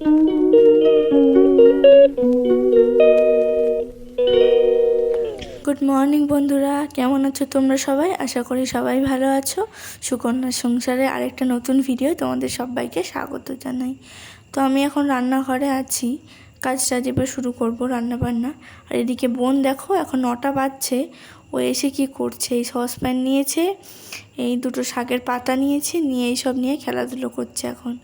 Good morning বন্ধুরা। কেমন আছো তোমরা সবাই? আশা করি সবাই ভালো আছো। সুকন্যা সংসারে আরেকটা নতুন ভিডিও তোমাদের সবাইকে স্বাগত জানাই। তো আমি এখন রান্নাঘরে আছি। কাজটা যেবার শুরু করব রান্না বান্না আর এদিকে বোন দেখো, এখন নটা বাজছে। ও এসে কি করছে? এই সসপ্যান নিয়েছে, এই দুটো শাকের পাতা নিয়েছে, নিয়ে এইসব নিয়ে খেলাধুলো করছে এখন।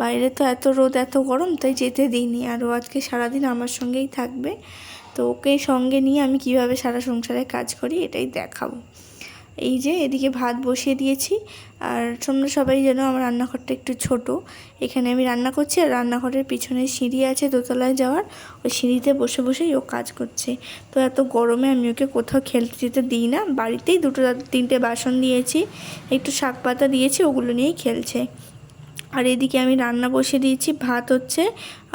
বাইরে তো এত রোদ, এত গরম, তাই যেতে দিইনি। আর ও আজকে সারাদিন আমার সঙ্গেই থাকবে। তো ওকে সঙ্গে নিয়ে আমি কীভাবে সারা সংসারে কাজ করি এটাই দেখাবো। এই যে এদিকে ভাত বসিয়ে দিয়েছি। আর তোমরা সবাই যেন আমার রান্নাঘরটা একটু ছোট। এখানে আমি রান্না করছি, আর রান্নাঘরের পিছনে সিঁড়ি আছে দোতলায় যাওয়ার। ওই সিঁড়িতে বসে বসেই ও কাজ করছে। তো এত গরমে আমি ওকে কোথাও খেলতে যেতে দিই না। বাড়িতেই দুটো তিনটে বাসন দিয়েছি, একটু শাক পাতা দিয়েছি, ওগুলো নিয়েই খেলছে। আর এদিকে আমি রান্না বসে দিয়েছি। ভাত হচ্ছে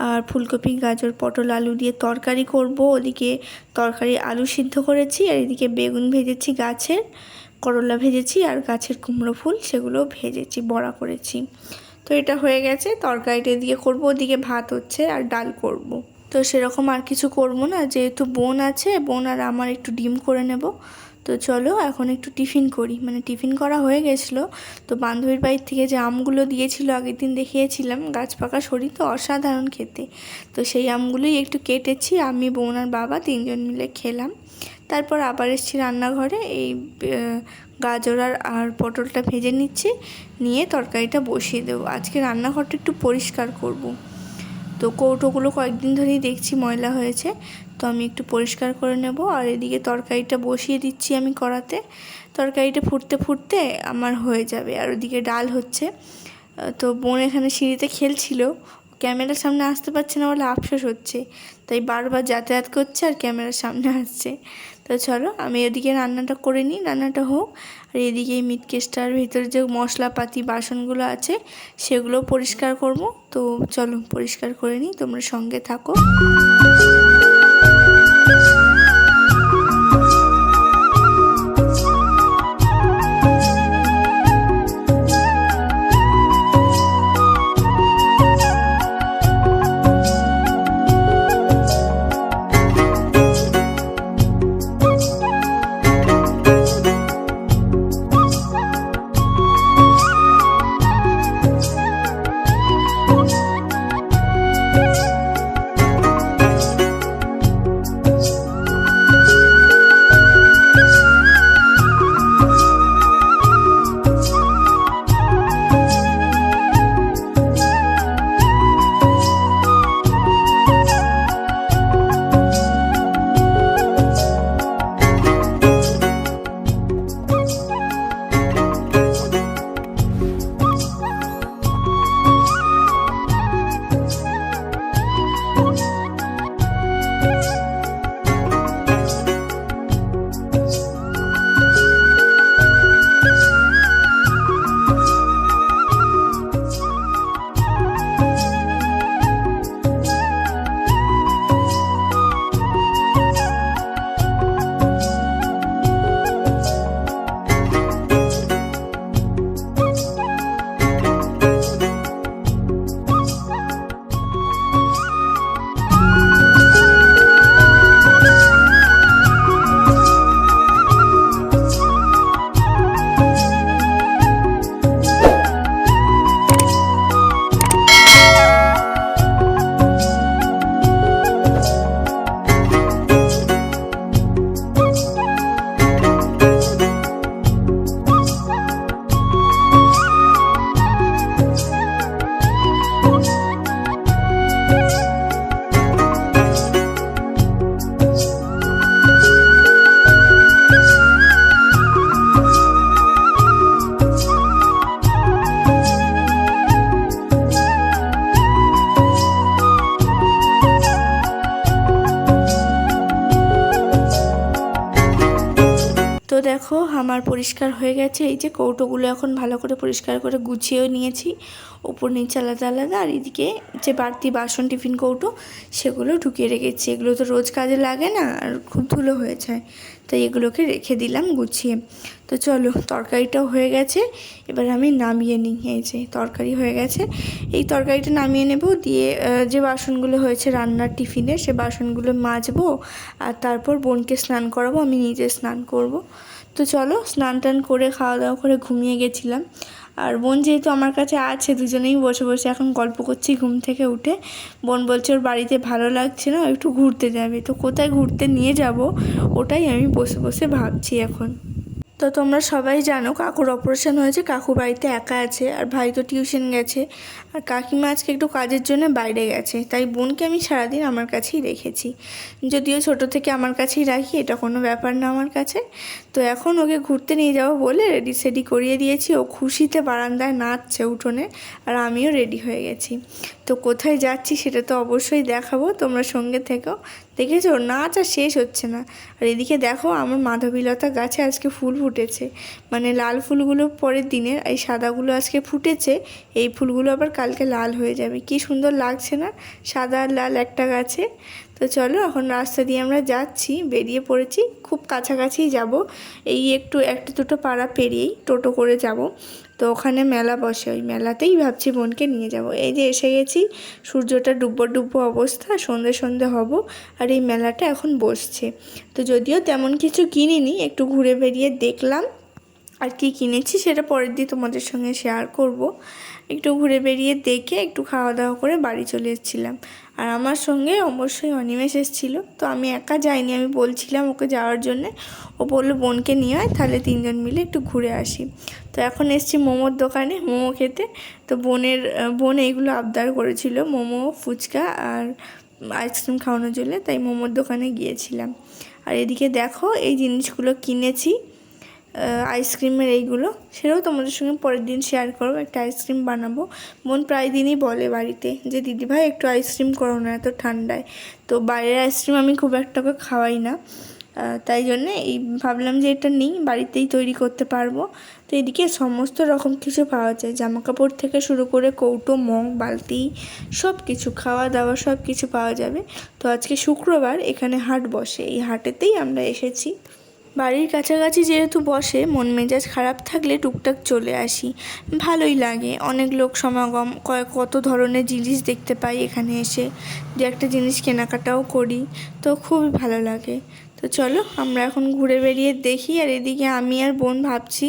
আর ফুলকপি, গাজর, পটল, আলু দিয়ে তরকারি করব। ওদিকে তরকারি আলু সিদ্ধ করেছি আর এদিকে বেগুন ভেজেছি গাছের, করলা ভেজেছি আর গাছের কুমড়ো ফুল সেগুলো ভেজেছি, বড়া করেছি। তো এটা হয়ে গেছে, তরকারিটা এদিকে করব। ওদিকে ভাত হচ্ছে আর ডাল করব। তো সেরকম আর কিছু করব না। যেহেতু বোন আছে, বোন আর আমার একটু ডিম করে নেব। তো চলো এখন একটু টিফিন করি। মানে টিফিন করা হয়ে গেছিল। তো বান্ধবীর বাড়ির থেকে যে আমগুলো দিয়েছিল, আগের দিন দেখিয়েছিলাম। গাছ পাকা শরীর তো অসাধারণ খেতে। তো সেই আমগুলোই একটু কেটেছি। আমি, বোন আর বাবা তিনজন মিলে খেলাম। তারপর আবার এসেছি রান্নাঘরে। এই গাজর আর আর পটলটা ভেজে নিচ্ছি। নিয়ে তরকারিটা বসিয়ে দেবো। আজকে রান্নাঘরটা একটু পরিষ্কার করব। তো কৌটোগুলো কয়েকদিন ধরেই দেখছি ময়লা হয়েছে, তো আমি একটু পরিষ্কার করে নেব। আর এদিকে তরকারিটা বসিয়ে দিচ্ছি আমি কড়াতে। তরকারিটা ফুটতে ফুটতে আমার হয়ে যাবে। আর ওদিকে ডাল হচ্ছে। তো বোন এখানে সিঁড়িতে খেলছিল। ক্যামেরার সামনে আসতে পারছে না, বলে আফসোস হচ্ছে। তাই বারবার যাতায়াত করছে আর ক্যামেরার সামনে আসছে। তো চলো, আমি এদিকে রান্নাটা করে নিই, রান্নাটা হোক। আর এদিকে এই মিট কেসটার ভিতরে যে মশলাপাতি, বাসনগুলো আছে, সেগুলো পরিষ্কার করব। তো চলো, পরিষ্কার করে নিই, তোমরা সঙ্গে থাকো। আমার পরিষ্কার হয়ে গেছে। এই যে কৌটোগুলো এখন ভালো করে পরিষ্কার করে গুছিয়েও নিয়েছি। ওপর নিচে আলাদা আলাদা। আর এদিকে যে বাড়তি বাসন, টিফিন কৌটো, সেগুলো ঢুকিয়ে রেখেছি। এগুলো তো রোজ কাজে লাগে না, আর খুব ধুলো হয়ে যায়। তাই এগুলোকে রেখে দিলাম গুছিয়ে। তো চলো, তরকারিটাও হয়ে গেছে। এবার আমি নামিয়ে নিই। এই যে তরকারি হয়ে গেছে। এই তরকারিটা নামিয়ে নেব। দিয়ে যে বাসনগুলো হয়েছে রান্নার টিফিনে, সে বাসনগুলো মাজবো। আর তারপর বোনকে স্নান করাবো। আমি নিজে স্নান করব। তো চলো, স্নান টান করে খাওয়া দাওয়া করে ঘুমিয়ে গেছিলাম। আর বোন যেহেতু আমার কাছে আছে, দুজনেই বসে বসে এখন গল্প করছি ঘুম থেকে উঠে। বোন বলছে ওর বাড়িতে ভালো লাগছে না একটু ঘুরতে যাবে। তো কোথায় ঘুরতে নিয়ে যাব, ওটাই আমি বসে বসে ভাবছি এখন। তো তোমরা সবাই জানো কাকুর অপারেশন হয়েছে, কাকু বাড়িতে একা আছে, আর ভাই তো টিউশন গেছে। আর কাকিমা আজকে একটু কাজের জন্য বাইরে গেছে, তাই বোনকে আমি সারাদিন আমার কাছেই রেখেছি। যদিও ছোট থেকে আমার কাছেই রাখি, এটা কোনো ব্যাপার না আমার কাছে। তো এখন ওকে ঘুরতে নিয়ে যাব বলে রেডি সেডি করিয়ে দিয়েছি, ও খুশিতে বারান্দায় নাচছে উঠোনে, আর আমিও রেডি হয়ে গেছি। তো কোথায় যাচ্ছি সেটা তো অবশ্যই দেখাবো, তোমরা সঙ্গে থেকেও দেখেছ? নাচ আর শেষ হচ্ছে না। আর এদিকে দেখো, আমার মাধবীলতা গাছে আজকে ফুল ফুটেছে। মানে লাল ফুলগুলো পরের দিনের এই সাদাগুলো আজকে ফুটেছে। এই ফুলগুলো আবার কালকে লাল হয়ে যাবে। কি সুন্দর লাগছে না? সাদা আর লাল একটা গাছে। তো চলো, এখন রাস্তা দিয়ে আমরা যাচ্ছি, বেরিয়ে পড়েছি। খুব কাছাকাছি যাব। এই একটু, একটা দুটো পাড়া পেরিয়েই টোটো করে যাব। তো ওখানে মেলা বসে। ওই মেলাতেই ভাবছি বোনকে নিয়ে যাব। এই যে এসে গেছি, সূর্যটা ডুব্বো ডুব্বো অবস্থা, সন্ধে সন্ধে হব আর এই মেলাটা এখন বসছে। তো যদিও তেমন কিছু কিনিনি, একটু ঘুরে বেরিয়ে দেখলাম। আর কি কিনেছি সেটা পরের দিয়ে তোমাদের সঙ্গে শেয়ার করব। একটু ঘুরে বেরিয়ে দেখে একটু খাওয়া দাওয়া করে বাড়ি চলে এসেছিলাম। আর আমার সঙ্গে অবশ্যই অনিমেষ এসেছিল। তো আমি একা যাইনি, আমি বলছিলাম ওকে যাওয়ার জন্যে। ও বলল, বোনকে নিয়ে আয়, তাহলে তিনজন মিলে একটু ঘুরে আসি। তো এখন এসছি মোমোর দোকানে মোমো খেতে। তো বোনের, বোন এইগুলো আবদার করেছিল, মোমো, ফুচকা আর আইসক্রিম খাওয়ানোর জন্য, তাই মোমোর দোকানে গিয়েছিলাম। আর এদিকে দেখো, এই জিনিসগুলো কিনেছি। আইসক্রিমের এইগুলো, সেটাও তোমাদের সঙ্গে পরের দিন শেয়ার করো একটা আইসক্রিম বানাবো। বোন প্রায় দিনই বলে বাড়িতে যে দিদিভাই একটু আইসক্রিম করো না, এত ঠান্ডায়। তো বাইরের আইসক্রিম আমি খুব একটা করে খাওয়াই না। তাই জন্যে এই ভাবলাম যে, এটা নেই, বাড়িতেই তৈরি করতে পারব। তো এদিকে সমস্ত রকম কিছু পাওয়া যায়। জামা কাপড় থেকে শুরু করে কৌটো, মগ, বালতি সব কিছু খাওয়া দাওয়া সব কিছু পাওয়া যাবে। তো আজকে শুক্রবার এখানে হাট বসে। এই হাটেতেই আমরা এসেছি। বাড়ির কাছাকাছি যেহেতু বসে, মন মেজাজ খারাপ থাকলে টুকটাক চলে আসি। ভালোই লাগে। অনেক লোক সমাগম কত ধরনের জিনিস দেখতে পাই এখানে এসে। দু একটা জিনিস কেনাকাটাও করি, তো খুবই ভালো লাগে। তো চলো, আমরা এখন ঘুরে বেরিয়ে দেখি, আর এদিকে আমি আর বোন ভাবছি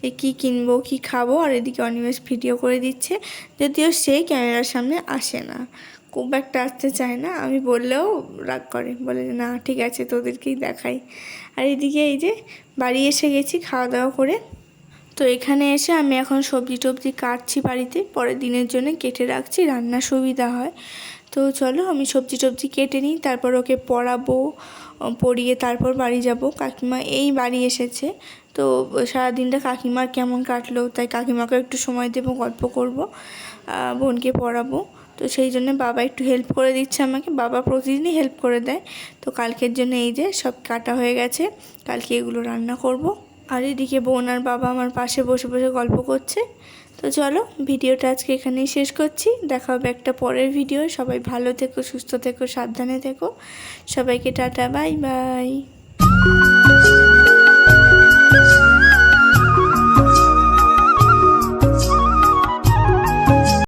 যে কী কিনবো, কী খাব, আর এদিকে অনিমেষ ভিডিও করে দিচ্ছে, যদিও সে ক্যামেরার সামনে আসে না। খুব একটা আসতে চায় না। আমি বললেও রাগ করে। বলে, না, ঠিক আছে, তোদেরকেই দেখাই। আর এদিকে এই যে বাড়ি এসে গেছি খাওয়া দাওয়া করে। তো এখানে এসে আমি এখন সবজি টবজি কাটছি বাড়িতে। পরের দিনের জন্য কেটে রাখছি, রান্নার সুবিধা হয়। তো চলো, আমি সবজি টবজি কেটে নিই, তারপর ওকে পড়াবো, পড়িয়ে তারপর বাড়ি যাব। কাকিমা এই বাড়ি এসেছে। তো সারাদিনটা কাকিমার কেমন কাটলো, তাই কাকিমাকে একটু সময় দেবো, গল্প করব বোনকে পড়াবো। তো সেই জন্য বাবা একটু হেল্প করে দিচ্ছে আমাকে। বাবা প্রতিদিনই হেল্প করে দেয়। তো কালকের জন্য এই যে সব কাটা হয়ে গেছে। কালকে এগুলো রান্না করব। আর এদিকে বোন আর বাবা আমার পাশে বসে বসে গল্প করছে। তো চলো ভিডিওটা আজকে এখানেই শেষ করছি। দেখা হবে একটা পরের ভিডিও সবাই ভালো থেকো, সুস্থ থেকো, সাবধানে থেকো। সবাইকে টাটা বাই বাই